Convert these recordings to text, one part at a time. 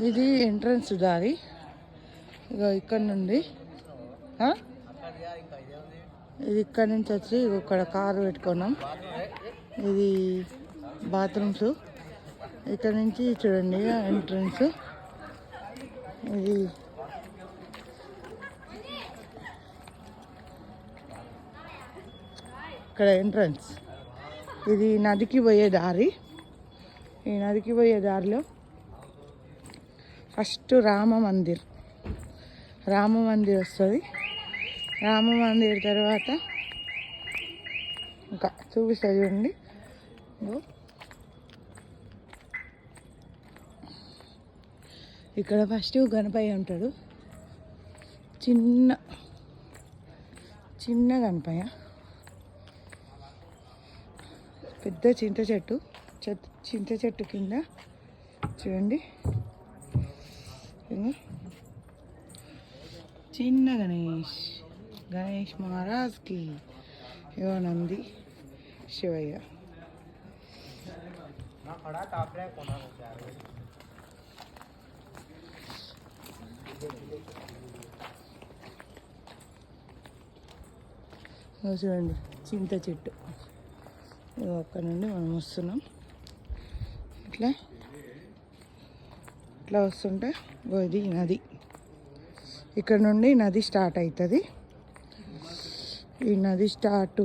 ఇది ఎంట్రన్స్ దారి. ఇక ఇక్కడ నుండి. ఆ? ఇది ఇక్కడ నుంచి వచ్చి ఇక్కడ కారు పెట్టుకున్నాం. ఇది బాత్రూమ్స్. ఇక్కడ నుంచి చూడండి ఎంట్రన్స్. ఇది ఇక్కడ ఎంట్రన్స్. ఇది నదికి పోయే దారి. ఈ నదికి పోయే దారిలో ఫస్ట్ రామ మందిర్. రామ మందిర్ వస్తుంది. రామ మందిర్ తర్వాత ఇంకా చూపిస్తా చూడండి. ఇక్కడ ఫస్ట్ గణపయ్య ఉంటాడు. చిన్న చిన్న గణపయ్య. పెద్ద చింత చెట్టు. చెట్- చింత చెట్టు కింద. చూడండి. చిన్న గణేష్ గణేష్ మహారాజ్కి ఇగో నంది శివయ్య చూడండి చింత చెట్టు. ఇది అక్కడ నుండి మనం వస్తున్నాం. ఇట్లా ఇట్లా వస్తుంటే ఇది నది. ఇక్కడ నుండి నది స్టార్ట్ అవుతుంది ఈ నది స్టార్ట్.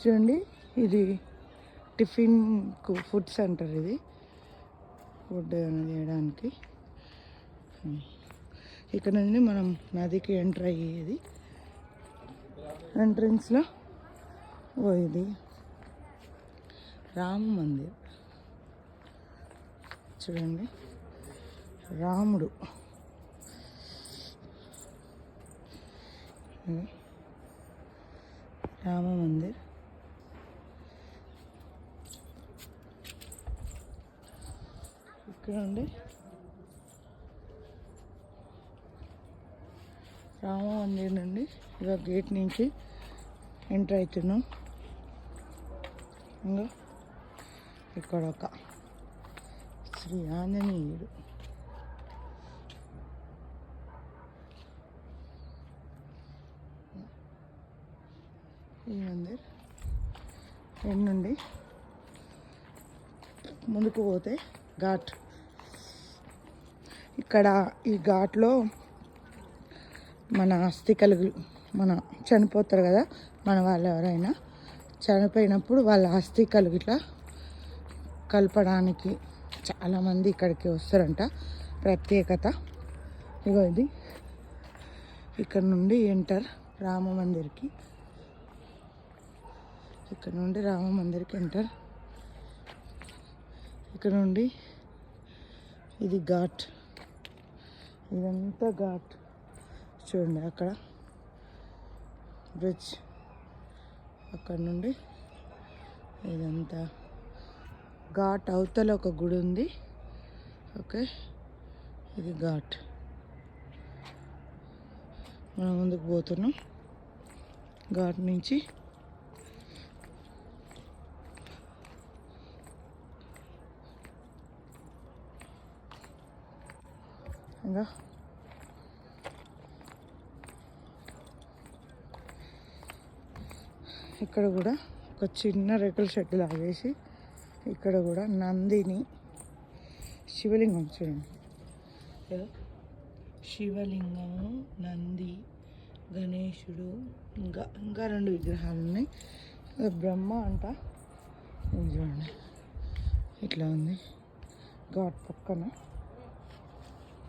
చూడండి ఇది టిఫిన్ ఫుడ్ సెంటర్ ఇది. ఫుడ్ చేయడానికి. ఇక్కడ నుండి మనం నదికి ఎంటర్ అయ్యేది. ఎంట్రన్స్లో ఓ ఇది రామ మందిర్. చూడండి. రాముడు. రామ మందిర్. ఇక్కడ ఉండే రామ మందిర్ నుండి ఇక గేట్ నుంచి ఎంటర్ అవుతున్నాం. ఇంకా ఇక్కడ ఒక శ్రీ ఆంజనేయుడు. ఈ మందిర్ నుండి ముందుకు పోతే ఘాట్. ఇక్కడ ఈ ఘాట్లో మన ఆస్తికలు మన చనిపోతారు కదా మన వాళ్ళు ఎవరైనా చనిపోయినప్పుడు వాళ్ళ ఆస్తికలు ఇట్లా కలపడానికి చాలామంది ఇక్కడికి వస్తారంట. ప్రత్యేకత. ఇగో ఇది. ఇక్కడ నుండి ఎంటర్ రామ మందిర్కి. ఇక్కడ నుండి రామ మందిర్కి ఎంటర్ ఇక్కడ నుండి ఇది ఘాట్. ఇదంతా ఘాట్. చూడండి అక్కడ. బ్రిడ్జ్ అక్కడ నుండి ఇదంతా. ఘాట్ అవతల ఒక గుడి ఉంది. ఓకే. ఇది ఘాట్. మనం ముందుకు పోతున్నాం. ఘాట్ నుంచి ఇంకా ఇక్కడ కూడా ఒక చిన్న రేకుల షెడ్ లాగేసి ఇక్కడ కూడా నందిని శివలింగం చూడండి. శివలింగము నంది గణేశుడు ఇంకా ఇంకా రెండు విగ్రహాలు ఉన్నాయి. బ్రహ్మ అంట. చూడండి. ఇట్లా ఉంది. ఘాట్ పక్కన.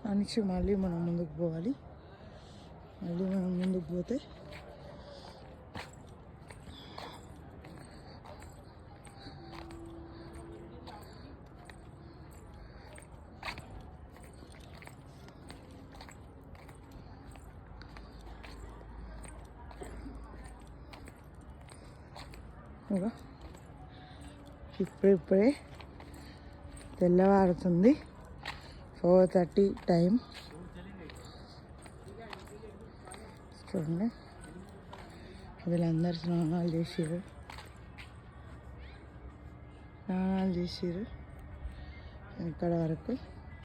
అనిచి మళ్ళీ మనం ముందుకు పోవాలి. మళ్ళీ మనం ముందుకు పోతే ఇగో ఇప్పుడిప్పుడే తెల్లవారుతుంది. ఫోర్ థర్టీ టైం చూడండి. వీళ్ళందరూ స్నానాలు చేసారు స్నానాలు చేసిర్రు. ఇక్కడ వరకు?